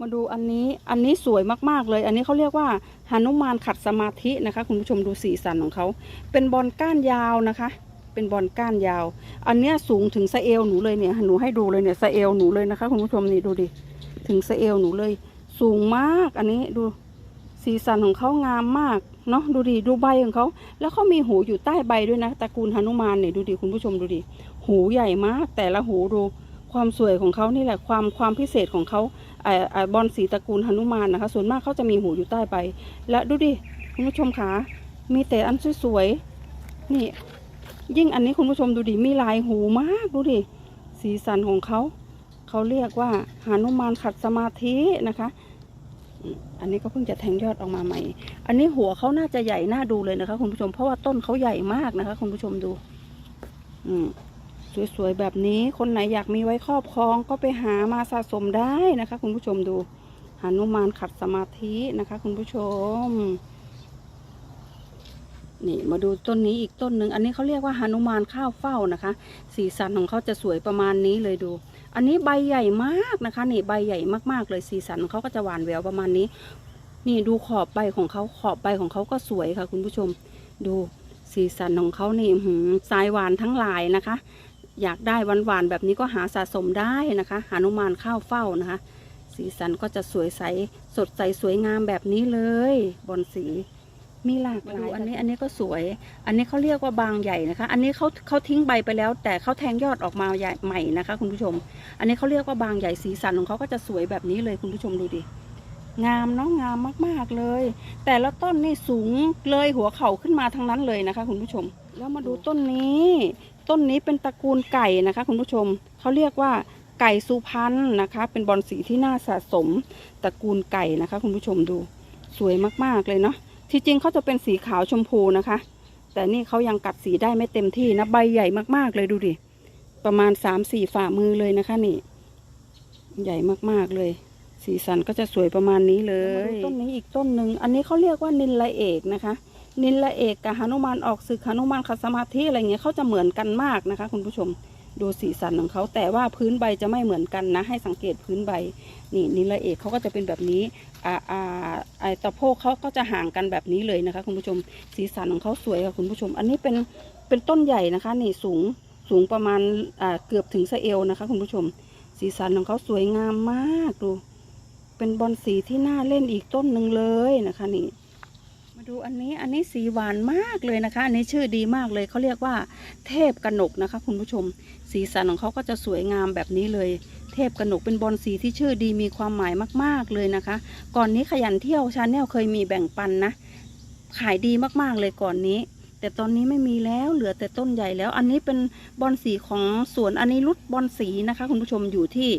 มาดูอันนี้ อันนี้สวยมากๆเลย อันนี้เขาเรียกว่าหนุมานขัดสมาธินะคะ คุณผู้ชมดูสีสันของเขา เป็นบอลก้านยาวนะคะ เป็นบอลก้านยาว อันเนี้ยสูงถึงสะเอวหนูเลยเนี่ย หนูให้ดูเลยเนี่ยสะเอวหนูเลยนะคะ คุณผู้ชมนี่ดูดิ ถึงสะเอวหนูเลย สูงมาก อันนี้ดูสีสันของเขางามมากเนาะดูดิดูใบของเขา แล้วเขามีหูอยู่ใต้ใบด้วยนะตระกูลหนุมานเนี่ยดูดิคุณผู้ชมดูดิ หูใหญ่มาก แต่ละหูดู ความสวยของเขานี่แหละความความพิเศษของเขาไอไอ้บอลสีตระกูลหนุมานนะคะ ส่วนมากเขาจะมีหูอยู่ใต้ใบและดูดิคุณผู้ชมขามีแต่อันสวยๆนี่ ยิ่งอันนี้คุณผู้ชมดูดิมีลายหูมากดูดิสีสันของเขาเขาเรียกว่าหานุมานขัดสมาธินะคะ อันนี้ก็เพิ่งจะแทงยอดออกมาใหม่ อันนี้หัวเขาน่าจะใหญ่น่าดูเลยนะคะ คุณผู้ชมเพราะว่าต้นเขาใหญ่มากนะคะ คุณผู้ชมดู อืม สวยๆแบบนี้คนไหนอยากมีไว้ครอบครองก็ไปหามาสะสมได้นะคะ คุณผู้ชมดูหานุมานขัดสมาธินะคะ คุณผู้ชม นี่มาดูต้นนี้อีกต้นหนึ่งอันนี้เขาเรียกว่าหานุมานข้าวเฝ้านะคะ สีสันของเขาจะสวยประมาณนี้เลยดู อันนี้ใบใหญ่มากนะคะ นี่ใบใหญ่มากๆเลยสีสันของเขาก็จะหวานแววประมาณนี้ นี่ดูขอบใบของเขาขอบใบของเขาก็สวยค่ะ คุณผู้ชมดูสีสันของเขานี่หือสายหวานทั้งหลายนะคะ อยากได้หวานๆแบบนี้ก็หาสะสมได้นะคะ หานุมานข้าวเฝ้านะคะ สีสันก็จะสวยใสสดใสสวยงามแบบนี้เลยบอนสีมีหลากหลายอันนี้อันนี้ก็สวย อันนี้เขาเรียกว่าบางใหญ่นะคะ อันนี้เขาเขาทิ้งใบไปแล้ว แต่เขาแทงยอดออกมาใหญ่ใหม่นะคะ คุณผู้ชม อันนี้เขาเรียกว่าบางใหญ่สีสันของเขาก็จะสวยแบบนี้เลยคุณผู้ชมดูดิ งามเนาะงามมากๆเลย แต่ละต้นนี่สูงเลยหัวเข่าขึ้นมาทั้งนั้นเลยนะคะ คุณผู้ชม แล้วมาดูต้นนี้ ต้นนี้เป็นตระกูลไก่นะคะ คุณผู้ชมเขาเรียกว่าไก่สุพรรณนะคะ เป็นบอลสีที่น่าสะสมตระกูลไก่นะคะ คุณผู้ชมดูสวยมากๆเลยเนาะที่จริงเขาจะเป็นสีขาวชมพูนะคะ แต่นี่เขายังกัดสีได้ไม่เต็มที่นะใบใหญ่มากๆเลยดูดิประมาณสามสี่ฝ่ามือเลยนะคะนี่ ใหญ่มากๆเลย สีสันก็จะสวยประมาณนี้เลยต้นนี้อีกต้นหนึ่งอันนี้เขาเรียกว่านินละเอกนะคะ นินละเอกกับหนุมานออกศึกหนุมานขัดสมาธิอะไรเงี้ยเขาจะเหมือนกันมากนะคะ คุณผู้ชมดูสีสันของเขาแต่ว่าพื้นใบจะไม่เหมือนกันนะ ให้สังเกตพื้นใบนี่นินละเอกเขาก็จะเป็นแบบนี้อ่าอ่าไอตะโพกเขาก็จะห่างกันแบบนี้เลยนะคะ คุณผู้ชมสีสันของเขาสวยค่ะคุณผู้ชม อันนี้เป็นเป็นต้นใหญ่นะคะ นี่สูงสูงประมาณอ่าเกือบถึงสะเอวนะคะ คุณผู้ชม สีสันของเขาสวยงามมากดู เป็นบอลสีที่น่าเล่นอีกต้นหนึ่งเลยนะคะนี่ มาดูอันนี้อันนี้สีหวานมากเลยนะคะ อันนี้ชื่อดีมากเลยเขาเรียกว่า เทพกหนกนะคะ คุณผู้ชม สีสันของเขาก็จะสวยงามแบบนี้เลย เทพกหนกเป็นบอลสีที่ชื่อดีมีความหมายมาก ๆเลยนะคะ ก่อนนี้ขยันเที่ยวชาแนลเคยมีแบ่งปันนะขายดีมากๆเลยก่อนนี้ แต่ตอนนี้ไม่มีแล้วเหลือแต่ต้นใหญ่แล้ว อันนี้เป็นบอลสีของสวนอันนี้รุดบอลสีนะคะ คุณผู้ชมอยู่ที่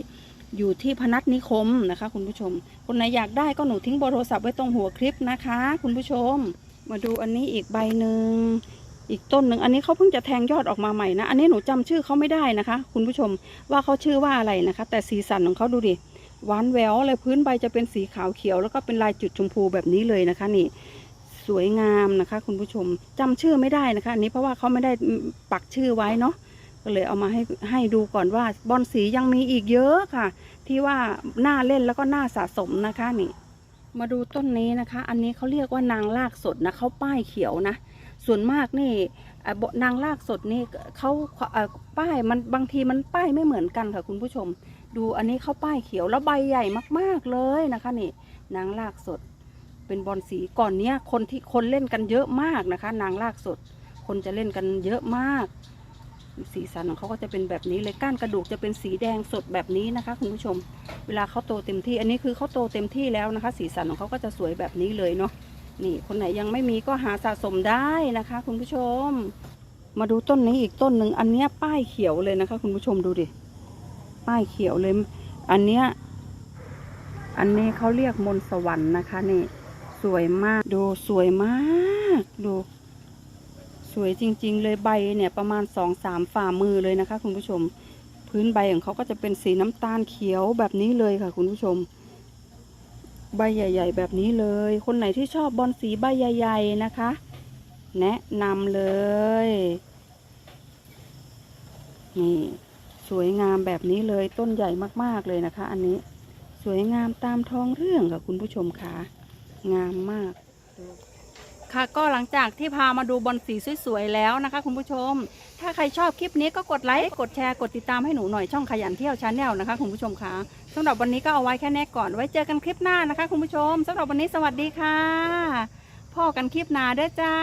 อยู่ที่พนัสนิคมนะคะ คุณผู้ชม คนไหนอยากได้ก็หนูทิ้งเบอร์โทรศัพท์ไว้ตรงหัวคลิปนะคะ คุณผู้ชม มาดูอันนี้อีกใบหนึ่งอีกต้นหนึ่งอันนี้เขาเพิ่งจะแทงยอดออกมาใหม่นะ อันนี้หนูจำชื่อเขาไม่ได้นะคะ คุณผู้ชมว่าเขาชื่อว่าอะไรนะคะ แต่สีสันของเขาดูดิหวานแววเลยพื้นใบจะเป็นสีขาวเขียว แล้วก็เป็นลายจุดชมพูแบบนี้เลยนะคะ นี่ สวยงามนะคะ คุณผู้ชมจำชื่อไม่ได้นะคะ อันนี้เพราะว่าเขาไม่ได้ปักชื่อไว้เนาะ ก็เลยเอามาให้ให้ดูก่อนว่าบอลสียังมีอีกเยอะค่ะ ที่ว่าหน่าเล่นแล้วก็หน่าสะสมนะคะนี่ มาดูต้นนี้นะคะ อันนี้เขาเรียกว่านางลากสดนะเขาป้ายเขียวนะ ส่วนมากนี่เอ่อบนางลากสดนี่เขาเออป้ายมันบางทีมันป้ายไม่เหมือนกันค่ะคุณผู้ชม ดูอันนี้เขาป้ายเขียวแล้วใบใหญ่มากๆเลยนะคะนี่ นางลากสด เป็นบอลสีก่อนเนี้ยคนที่คนเล่นกันเยอะมากนะคะ นางลากสด คนจะเล่นกันเยอะมาก สีสันของเขาก็จะเป็นแบบนี้เลยก้านกระดูกจะเป็นสีแดงสดแบบนี้นะคะ คุณผู้ชม เวลาเขาโตเต็มที่ อันนี้คือเขาโตเต็มที่แล้วนะคะ สีสันของเขาก็จะสวยแบบนี้เลยเนาะนี่คนไหนยังไม่มีก็หาสะสมได้นะคะ คุณผู้ชม มาดูต้นนี้อีกต้นหนึ่งอันนี้ป้ายเขียวเลยนะคะ คุณผู้ชมดูดิป้ายเขียวเลย อันเนี้ยอันนี้เขาเรียกมนสวรรค์นะคะนี่สวยมากดูสวยมากดู สวยจริง ๆ เลยใบเนี่ยประมาณสองสามฝ่ามือเลยนะคะ คุณผู้ชม พื้นใบของเขาก็จะเป็นสีน้ำตาลเขียวแบบนี้เลยค่ะ คุณผู้ชม ใบใหญ่ ๆ แบบนี้เลย คนไหนที่ชอบบอลสีใบใหญ่ ๆ นะคะ แนะนำเลยนี่สวยงามแบบนี้เลยต้นใหญ่มากๆเลยนะคะ อันนี้สวยงามตามท้องเรื่องค่ะคุณผู้ชมค่ะงามมาก ค่ะก็หลังจากที่พามาดูบอลสีสวยๆแล้วนะคะ คุณผู้ชม ถ้าใครชอบคลิปนี้ก็กดไลค์กดแชร์กดติดตามให้หนูหน่อยช่องขยันเที่ยวชาแนลนะคะคุณผู้ชมค่ะสำหรับวันนี้ก็เอาไว้แค่นี้ก่อนไว้เจอกันคลิปหน้านะคะ คุณผู้ชมสำหรับวันนี้สวัสดีค่ะพ่อกันคลิปหน้าเด้อจ้า